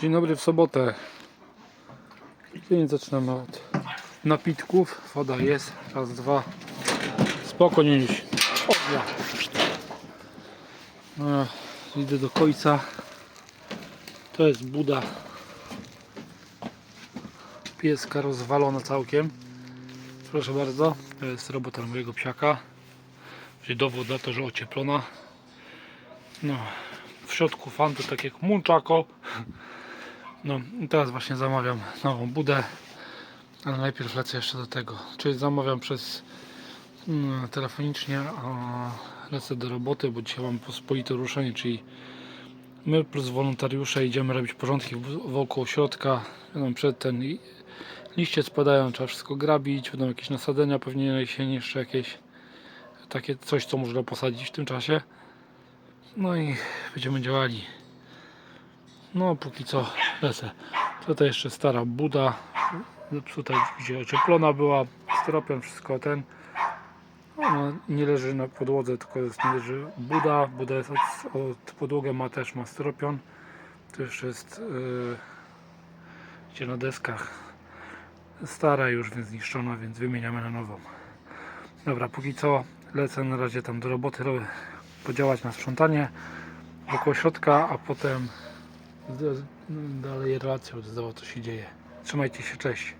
Dzień dobry w sobotę. Dzień zaczynamy od napitków. Woda jest. Raz, dwa. Spokojnie niż. Ognia. No, idę do końca. To jest buda. Pieska rozwalona całkiem. Proszę bardzo. To jest robota mojego psiaka. Czyli dowód na to, że ocieplona. No, w środku fan to tak jak munczako. No teraz właśnie zamawiam nową budę. Ale najpierw lecę jeszcze do tego. Czyli zamawiam przez mm, telefonicznie, a lecę do roboty, bo dzisiaj mam pospolite ruszenie, czyli my plus wolontariusze idziemy robić porządki wokół środka. Będą przed ten liście spadają, trzeba wszystko grabić, będą jakieś nasadzenia, pewnie na jesieni jeszcze jakieś takie coś, co można posadzić w tym czasie. No i będziemy działali. No, póki co lecę. Tutaj jeszcze stara buda. Zepsuta, gdzie ocieplona była. Stropią wszystko ten. Ona nie leży na podłodze, tylko jest, nie leży buda. Buda jest od, od podłogę ma też ma stropion. To jeszcze jest yy, gdzie na deskach. Stara już, więc zniszczona, więc wymieniamy na nową. Dobra, póki co lecę na razie tam do roboty, ro- podziałać na sprzątanie wokół środka, a potem dalej relacje oddawał co się dzieje. Trzymajcie się, cześć.